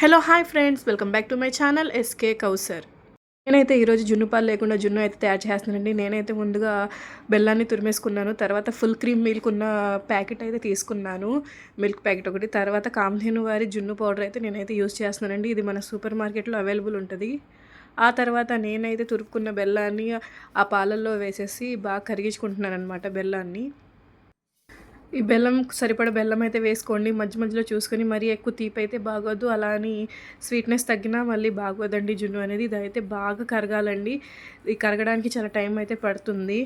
Hello hi friends welcome back to my channel SK Kausar. నేనైతే ఈరోజు జున్ను పాలు లేకుండా జున్ను అయితే తయారు చేస్తున్నానండి. నేనైతే ముందుగా బెల్లాన్ని తురిమేసుకున్నాను తర్వాత ఫుల్ క్రీమ్ మిల్క్ ఉన్న ప్యాకెట్ అయితే తీసుకున్నాను మిల్క్ ప్యాకెట్ ఒకటి. తర్వాత కామ్ధేను వారి జున్ను పౌడర్ అయితే నేనైతే యూజ్ చేస్తున్నానండి. ఇది మన సూపర్ మార్కెట్లో అవైలబుల్ ఉంటుంది. ఆ తర్వాత నేనైతే తురుపుకున్న బెల్లాన్ని ఆ పాలల్లో వేసేసి బాగా కరిగించుకుంటున్నాను అనమాట బెల్లాన్ని. ఈ బెల్లం సరిపడ బెల్లం అయితే వేసుకోండి. మధ్య మధ్యలో చూసుకొని మరీ ఎక్కువ తీపి అయితే బాగోదు. అలా అని స్వీట్నెస్ తగ్గినా మళ్ళీ బాగోదండి జున్ను అనేది. ఇది అయితే బాగా కరగాలండి. ఇది కరగడానికి చాలా టైం అయితే పడుతుంది.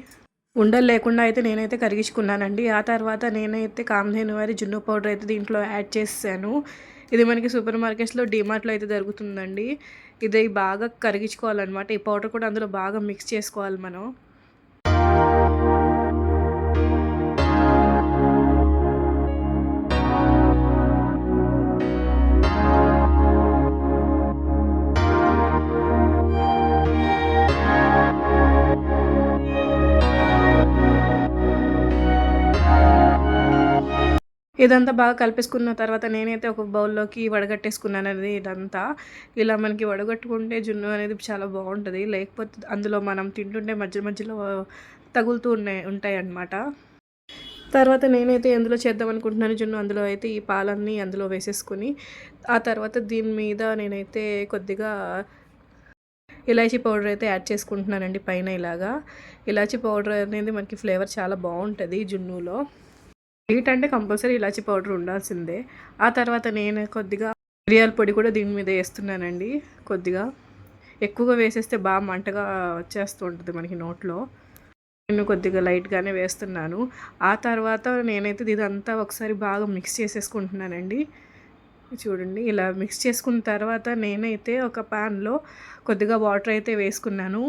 ఉండలు లేకుండా అయితే నేనైతే కరిగించుకున్నానండి. ఆ తర్వాత నేనైతే కామధేను వారి జున్ను పౌడర్ అయితే దీంట్లో యాడ్ చేసాను ఇది మనకి సూపర్ మార్కెట్స్లో డిమార్ట్లో అయితే దొరుకుతుందండి. ఇది బాగా కరిగించుకోవాలన్నమాట. ఈ పౌడర్ కూడా అందులో బాగా మిక్స్ చేసుకోవాలి మనం. ఇదంతా బాగా కలిపేసుకున్న తర్వాత నేనైతే ఒక బౌల్లోకి వడగట్టేసుకున్నాను అనేది ఇదంతా. ఇలా మనకి వడగట్టుకుంటే జున్ను అనేది చాలా బాగుంటుంది. లేకపోతే అందులో మనం తింటుంటే మధ్య మధ్యలో తగులుతూ ఉన్నాయి ఉంటాయి అన్నమాట తర్వాత నేనైతే ఎందులో చేద్దాం అనుకుంటున్నాను జున్ను అందులో అయితే ఈ పాలన్నీ అందులో వేసేసుకుని ఆ తర్వాత దీని మీద నేనైతే కొద్దిగా ఇలాచీ పౌడర్ అయితే యాడ్ చేసుకుంటున్నానండి పైన ఇలాగా. ఇలాచీ పౌడర్ అనేది మనకి ఫ్లేవర్ చాలా బాగుంటుంది జున్నులో. స్వీట్ అంటే కంపల్సరీ ఇలాచి పౌడర్ ఉండాల్సిందే. ఆ తర్వాత నేను కొద్దిగా మిరియాల పొడి కూడా దీని మీద వేస్తున్నానండి కొద్దిగా. ఎక్కువగా వేసేస్తే బాగా మంటగా వచ్చేస్తూ ఉంటుంది మనకి నోట్లో. నేను కొద్దిగా లైట్గానే వేస్తున్నాను. ఆ తర్వాత నేనైతే ఇదంతా ఒకసారి బాగా మిక్స్ చేసేసుకుంటున్నానండి. చూడండి ఇలా మిక్స్ చేసుకున్న తర్వాత నేనైతే ఒక ప్యాన్లో కొద్దిగా వాటర్ అయితే వేసుకున్నాను.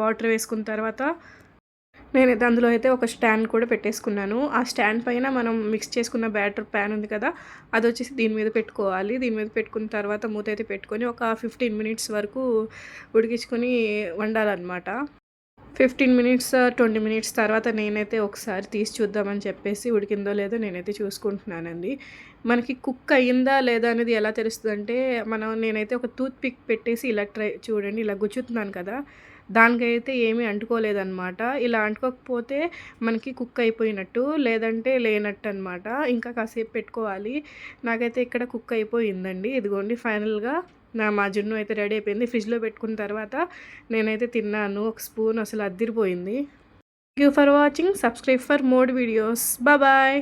వాటర్ వేసుకున్న తర్వాత నేనైతే అందులో అయితే ఒక స్టాండ్ కూడా పెట్టేసుకున్నాను. ఆ స్టాండ్ పైన మనం మిక్స్ చేసుకున్న బ్యాటర్ ప్యాన్ ఉంది కదా అది వచ్చేసి దీని మీద పెట్టుకోవాలి. దీని మీద పెట్టుకున్న తర్వాత మూత అయితే పెట్టుకొని ఒక ఫిఫ్టీన్ మినిట్స్ వరకు ఉడికించుకొని వండాలన్నమాట. ఫిఫ్టీన్ మినిట్స్ ట్వంటీ మినిట్స్ తర్వాత నేనైతే ఒకసారి తీసి చూద్దామని చెప్పేసి ఉడికిందో లేదో నేనైతే చూసుకుంటున్నానండి. మనకి కుక్ అయ్యిందా లేదా అనేది ఎలా తెలుస్తుందంటే మనం నేనైతే ఒక టూత్ పిక్ పెట్టేసి ఇలా ట్రై చూడండి ఇలా గుచ్చుతున్నాను కదా. దానికైతే ఏమీ అంటుకోలేదన్నమాట. ఇలా అంటుకోకపోతే మనకి కుక్ అయిపోయినట్టు లేదంటే లేనట్టు అనమాట ఇంకా కాసేపు పెట్టుకోవాలి. నాకైతే ఇక్కడ కుక్ అయిపోయిందండి. ఇదిగోండి ఫైనల్గా నా మా జున్ను అయితే రెడీ అయిపోయింది. ఫ్రిడ్జ్లో పెట్టుకున్న తర్వాత నేనైతే తిన్నాను. ఒక స్పూన్ అసలు అద్దిరిపోయింది. Thank you for watching subscribe for more videos bye